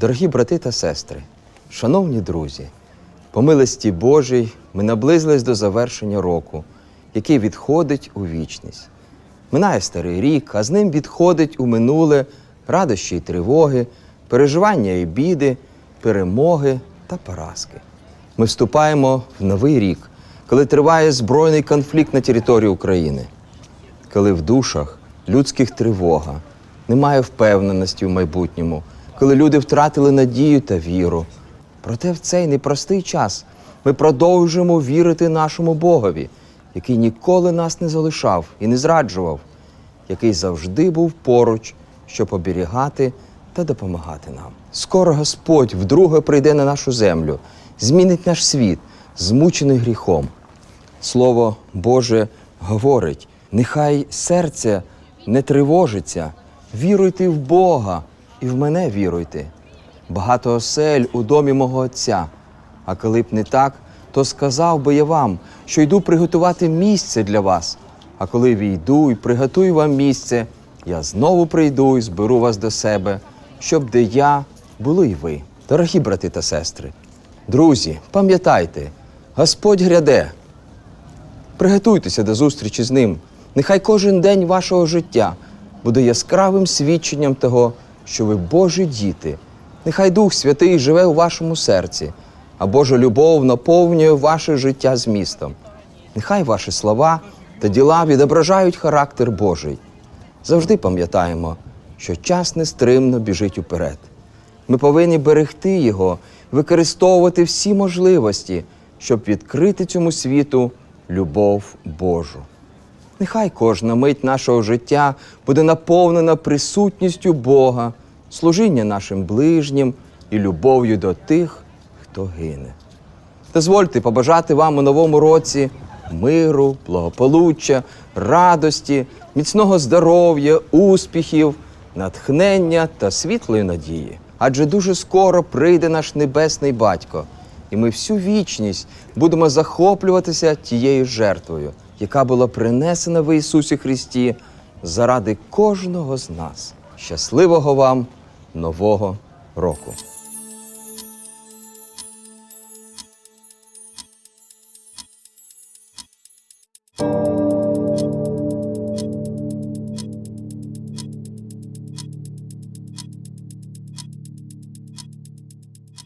Дорогі брати та сестри, шановні друзі, по милості Божій ми наблизились до завершення року, який відходить у вічність. Минає старий рік, а з ним відходить у минуле радощі й тривоги, переживання і біди, перемоги та поразки. Ми вступаємо в новий рік, коли триває збройний конфлікт на території України, коли в душах людських тривога, немає впевненості в майбутньому, коли люди втратили надію та віру. Проте в цей непростий час ми продовжуємо вірити нашому Богові, який ніколи нас не залишав і не зраджував, який завжди був поруч, щоб оберігати та допомагати нам. Скоро Господь вдруге прийде на нашу землю, змінить наш світ, змучений гріхом. Слово Боже говорить: нехай серце не тривожиться, віруйте в Бога і в мене віруйте. Багато осель у домі мого Отця. А коли б не так, то сказав би я вам, що йду приготувати місце для вас. А коли війду і приготую вам місце, я знову прийду і зберу вас до себе, щоб де я були й ви. Дорогі брати та сестри, друзі, пам'ятайте, Господь гряде. Приготуйтеся до зустрічі з ним. Нехай кожен день вашого життя буде яскравим свідченням того, що ви Божі діти. Нехай Дух Святий живе у вашому серці, а Божа любов наповнює ваше життя змістом. Нехай ваші слова та діла відображають характер Божий. Завжди пам'ятаємо, що час нестримно біжить уперед. Ми повинні берегти його, використовувати всі можливості, щоб відкрити цьому світу любов Божу. Нехай кожна мить нашого життя буде наповнена присутністю Бога, служіння нашим ближнім і любов'ю до тих, хто гине. Дозвольте побажати вам у новому році миру, благополуччя, радості, міцного здоров'я, успіхів, натхнення та світлої надії. Адже дуже скоро прийде наш небесний батько, і ми всю вічність будемо захоплюватися тією жертвою, яка була принесена в Ісусі Христі заради кожного з нас. Щасливого вам нового року!